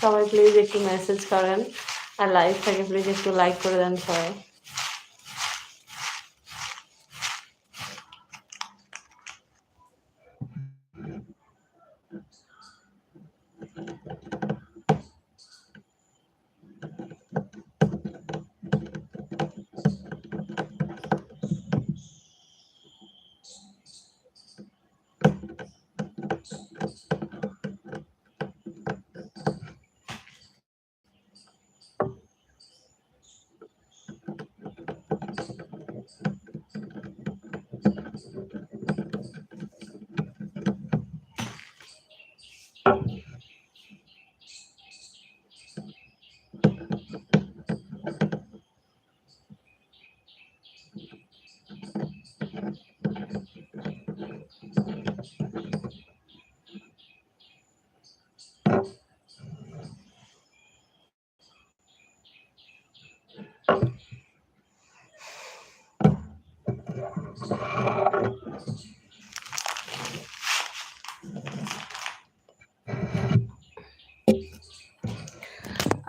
সবাই প্লিজ একটু মেসেজ করেন আর লাইভ থাকে প্লিজ একটু লাইক করে দেন সবাই।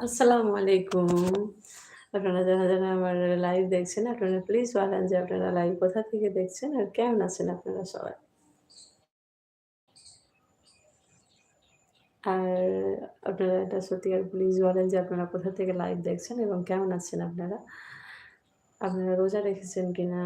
আসসালামু আলাইকুম। আপনারা যারা যারা আমার লাইভ দেখছেন, আপনারা প্লিজ বলেন যে আপনারা লাইভ কোথা থেকে দেখছেন আর কেমন আছেন আপনারা সবাই? আর আপনারা এটা সত্যিকার প্লিজ বলেন যে আপনারা কোথা থেকে লাইভ দেখছেন এবং কেমন আছেন আপনারা? আপনারা রোজা রেখেছেন কিনা?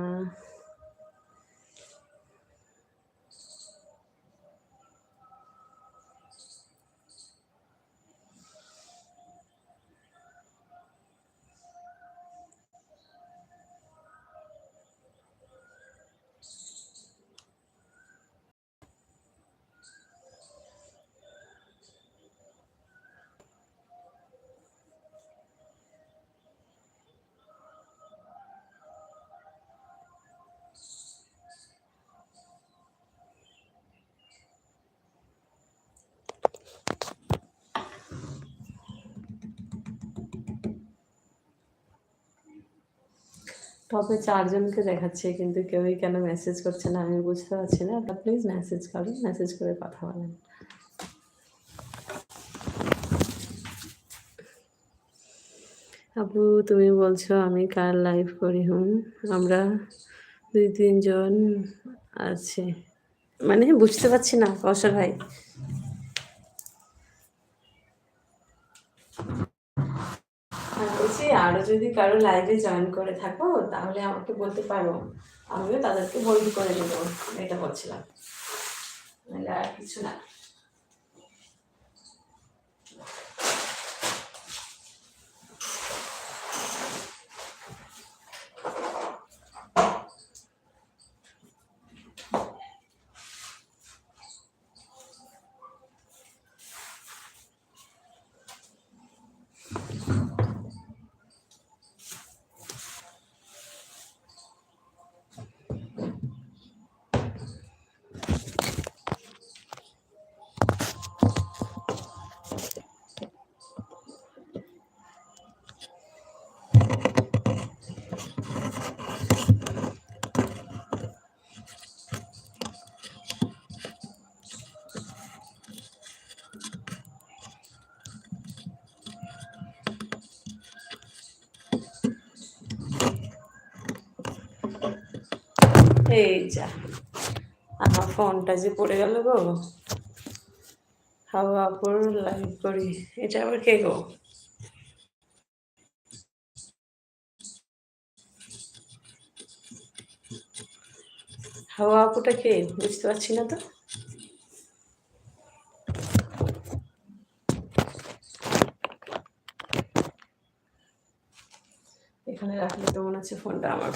টপে চারজনকে দেখাচ্ছে, কিন্তু কেউই কেন মেসেজ করছে না আমি বুঝতে পারছি না। আপনারা প্লিজ মেসেজ করুন মেসেজ করে কথা বলেন। আপু তুমি বলছো আমি কার লাইভ করি হুম? আমরা দুই তিনজন আছে। মানে বুঝতে পারছি না কৌশল ভাই আর বলছি, আরও যদি কারও লাইভে জয়েন করে থাকো, তাহলে আমাকে বলতে পারো। আমিও তাদেরকে বন্ধু করে দেবো। এটা বলছিলাম। নাহলে আর কিছু না। এই যা। আমার ফোনটা যে পড়ে গেল গো। হাওয়া আপুর লাইভ করি এটা আবার কে গো? হাওয়া আপুটা কে? বুঝতে পারছি না তো। এখানে রাখলে তো মনে হচ্ছে ফোনটা আমার?